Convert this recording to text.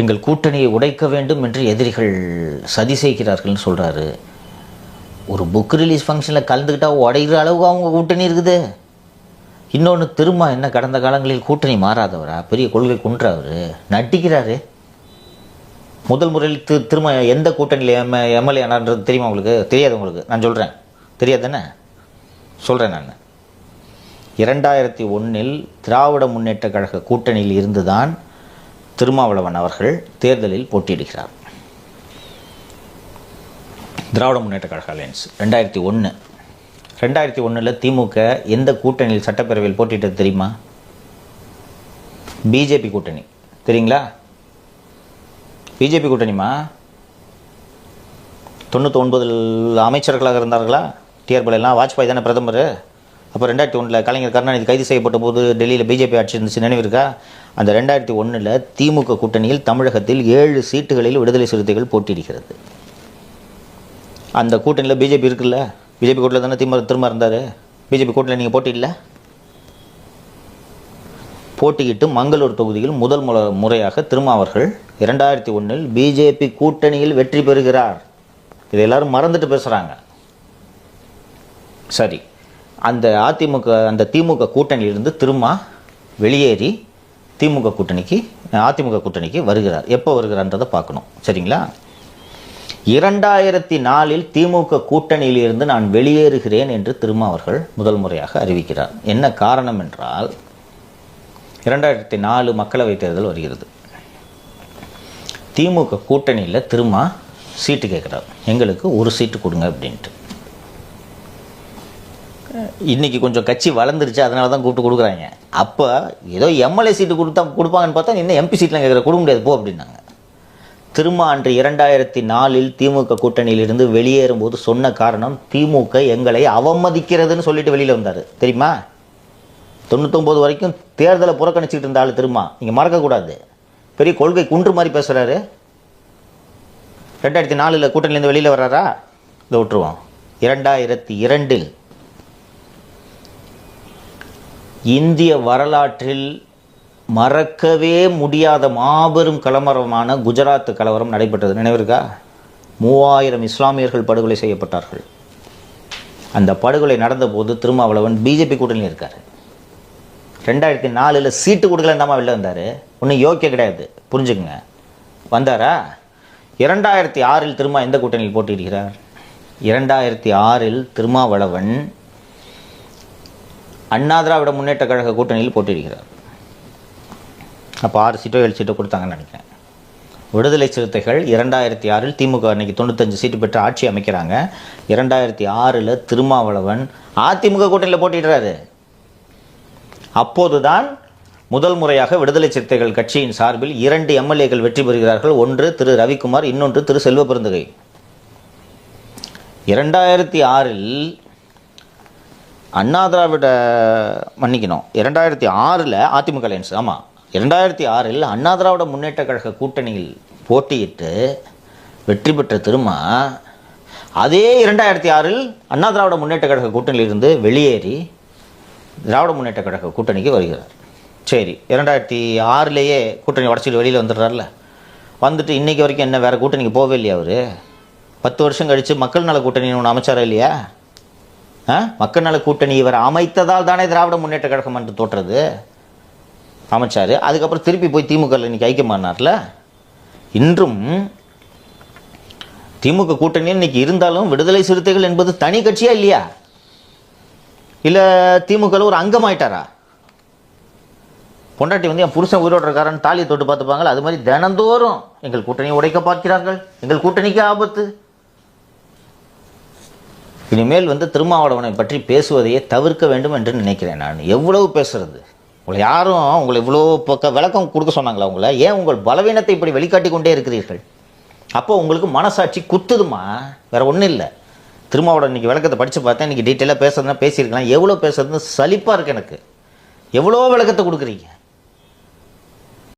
எங்கள் கூட்டணியை உடைக்க வேண்டும் என்று எதிரிகள் சதி செய்கிறார்கள்னு சொல்கிறாரு ஒரு புக் ரிலீஸ் ஃபங்க்ஷனில் கலந்துக்கிட்டால் உடைகிற அளவுக்கு அவங்க கூட்டணி இருக்குது. இன்னொன்று திரும்ப என்ன கடந்த காலங்களில் கூட்டணி மாறாதவரா? பெரிய கொள்கை குன்றவர் நட்டிக்கிறாரு முதல் முறையில் திரு திரும்ப எந்த கூட்டணியில் எம் எம்எல்ஏ ஆனார்ன்றது தெரியுமா உங்களுக்கு? தெரியாது உங்களுக்கு. நான் சொல்கிறேன் தெரியாது தானே? சொல்கிறேன் நான். இரண்டாயிரத்தி ஒன்றில் திராவிட முன்னேற்ற கழக கூட்டணியில் இருந்துதான் திருமாவளவன் அவர்கள் தேர்தலில் போட்டியிடுகிறார். திராவிட முன்னேற்ற கழக அலையன்ஸ் ரெண்டாயிரத்தி ஒன்று ரெண்டாயிரத்தி ஒன்றில் திமுக எந்த கூட்டணியில் சட்டப்பேரவையில் போட்டியிட்டது தெரியுமா? பிஜேபி கூட்டணி. தெரியுங்களா? பிஜேபி கூட்டணிமா தொண்ணூற்றி ஒன்பதில் அமைச்சர்களாக இருந்தார்களா? டிஆர் எல்லாம் வாஜ்பாய் தானே பிரதமர்? அப்போ ரெண்டாயிரத்தி ஒன்றில் கலைஞர் கருணாநிதி கைது செய்யப்பட்ட போது டெல்லியில் பிஜேபி ஆட்சி இருந்துச்சு நினைவு இருக்கா அந்த ரெண்டாயிரத்தி ஒன்றில் திமுக கூட்டணியில் தமிழகத்தில் ஏழு சீட்டுகளில் விடுதலை சிறுத்தைகள் போட்டியிடுகிறது. அந்த கூட்டணியில் பிஜேபி இருக்குல்ல? பிஜேபி கூட்டில் தானே திமுக திரும்ப இருந்தார். பிஜேபி கூட்டணியில் நீங்கள் போட்டியில்ல போட்டியிட்டு மங்களூர் தொகுதியில் முதல் முறை முறையாக திருமாவர்கள் இரண்டாயிரத்தி ஒன்றில் பிஜேபி கூட்டணியில் வெற்றி பெறுகிறார். இதை எல்லாரும் மறந்துட்டு பேசுகிறாங்க சரி. அந்த அதிமுக அந்த திமுக கூட்டணியிலிருந்து திரும்ப வெளியேறி திமுக கூட்டணிக்கு அதிமுக கூட்டணிக்கு வருகிறார். எப்போ வருகிறான்றதை பார்க்கணும். சரிங்களா? இரண்டாயிரத்தி நாலில் திமுக கூட்டணியிலிருந்து நான் வெளியேறுகிறேன் என்று திரும்ப அவர்கள் முதல் முறையாக அறிவிக்கிறார். என்ன காரணம் என்றால் இரண்டாயிரத்தி நாலு மக்களவைத் தேர்தல் வருகிறது. திமுக கூட்டணியில் திரும்ப சீட்டு கேட்குறார். எங்களுக்கு ஒரு சீட்டு கொடுங்க அப்படின்ட்டு. இன்றைக்கி கொஞ்சம் கட்சி வளர்ந்துருச்சு அதனால தான் கூப்பிட்டு கொடுக்குறாங்க. அப்போ ஏதோ எம்எல்ஏ சீட்டு கொடுத்தா கொடுப்பாங்கன்னு பார்த்தா இன்னும் எம்பி சீட்லாம் கேட்குற? கொடுக்க முடியாது போ அப்படின்னாங்க. திரும்ப அன்று இரண்டாயிரத்தி நாலில் திமுக கூட்டணியிலிருந்து வெளியேறும்போது சொன்ன காரணம் திமுக எங்களை அவமதிக்கிறதுன்னு சொல்லிட்டு வெளியில் வந்தார். தெரியுமா? தொண்ணூத்தொம்பது வரைக்கும் தேர்தலை புறக்கணிச்சிட்டு இருந்த ஆள் திரும்ப நீங்கள் மறக்கக்கூடாது. பெரிய கொள்கை குன்று மாதிரி பேசுகிறாரு ரெண்டாயிரத்தி நாலில் கூட்டணியிலேருந்து வெளியில் வர்றாரா? இதை விட்டுருவோம். இரண்டாயிரத்தி இரண்டில் இந்திய வரலாற்றில் மறக்கவே முடியாத மாபெரும் கலவரமான குஜராத் கலவரம் நடைபெற்றது. நினைவிருக்கா? மூவாயிரம் இஸ்லாமியர்கள் படுகொலை செய்யப்பட்டார்கள். அந்த படுகொலை நடந்தபோது திருமாவளவன் பிஜேபி கூட்டணியில் இருக்கார். ரெண்டாயிரத்தி நாலில் சீட்டு கொடுக்கலந்தாமா வெளில வந்தார். ஒன்றும் யோக்கிய கிடையாது. புரிஞ்சுக்குங்க. வந்தாரா? இரண்டாயிரத்தி ஆறில் திருமா எந்த கூட்டணியில் போட்டியிடுகிறார்? இரண்டாயிரத்தி ஆறில் திருமாவளவன் அண்ணா திராவிட முன்னேற்ற கழக கூட்டணியில் போட்டியிடுகிறார். அப்போ ஆறு சீட்டோ ஏழு சீட்டோ கொடுத்தாங்கன்னு நினைக்கிறேன். விடுதலை சிறுத்தைகள் இரண்டாயிரத்தி ஆறில் திமுக அன்னைக்கு தொண்ணூத்தஞ்சு சீட்டு பெற்று ஆட்சி அமைக்கிறாங்க. இரண்டாயிரத்தி ஆறில் திருமாவளவன் அதிமுக கூட்டணியில் போட்டிடுறாரு அப்போதுதான் முதல் முறையாக விடுதலை சிறுத்தைகள் கட்சியின் சார்பில் இரண்டு எம்எல்ஏக்கள் வெற்றி பெறுகிறார்கள். ஒன்று திரு ரவிக்குமார் இன்னொன்று திரு செல்வ பெருந்தகை. இரண்டாயிரத்தி ஆறில் அண்ணா திராவிட மன்னிக்கணும். இரண்டாயிரத்தி ஆறில் அதிமுக அலையன்ஸ் ஆமாம் இரண்டாயிரத்தி ஆறில் அண்ணா திராவிட முன்னேற்ற கழக கூட்டணியில் போட்டியிட்டு வெற்றி பெற்ற திருமா அதே இரண்டாயிரத்தி ஆறில் அண்ணா திராவிட முன்னேற்ற கழக கூட்டணியிலிருந்து வெளியேறி திராவிட முன்னேற்ற கழக கூட்டணிக்கு வருகிறார். சரி இரண்டாயிரத்தி ஆறுலேயே கூட்டணி உடச்சிட்டு வெளியில் வந்துடுறாருல. வந்துட்டு இன்னைக்கு வரைக்கும் என்ன வேறு கூட்டணிக்கு போகவே இல்லையா அவர்? பத்து வருஷம் கழித்து மக்கள் நல கூட்டணி ஒன்று அமைச்சாரா இல்லையா? மக்கள் நல கூட்டணி இவர் அமைத்ததால் தானே திராவிட முன்னேற்ற கழகம் என்று தோற்றது? அமைச்சார். அதுக்கப்புறம் திருப்பி போய் திமுகவில் இன்றைக்கி ஐக்கியமானார்ல இன்றும் திமுக கூட்டணியில் இன்னைக்கு இருந்தாலும் விடுதலை சிறுத்தைகள் என்பது தனி கட்சியா இல்லையா? இல்லை திமுகவில் ஒரு அங்கமாயிட்டாரா? பொண்டாட்டி வந்து என் புருஷன் உயிரோடு இருக்காரன்னு தாலியை தொட்டு பார்த்துப்பாங்களா அது மாதிரி தினந்தோறும் எங்கள் கூட்டணியை உடைக்க பார்க்கிறார்கள். எங்கள் கூட்டணிக்கு ஆபத்து. இனிமேல் வந்து திருமாவளவனை பற்றி பேசுவதையே தவிர்க்க வேண்டும் என்று நினைக்கிறேன் நான். எவ்வளவு பேசுறது? உங்களை யாரும் உங்களை இவ்வளோ பக்க விளக்கம் கொடுக்க சொன்னாங்களா உங்களை? ஏன் உங்கள் பலவீனத்தை இப்படி வெளிக்காட்டி கொண்டே இருக்கிறீர்கள்? அப்போ உங்களுக்கு மனசாட்சி குத்துதுமா? வேற ஒன்றும் இல்லை. திருமாவளவன் இன்னைக்கு விளக்கத்தை படித்து பார்த்தேன். இன்றைக்கி டீட்டெயிலாக பேசுறதுனா பேசியிருக்கலாம். எவ்வளோ பேசுறதுன்னு சலிப்பாக இருக்கு எனக்கு. எவ்வளோ விளக்கத்தை கொடுக்குறீங்க?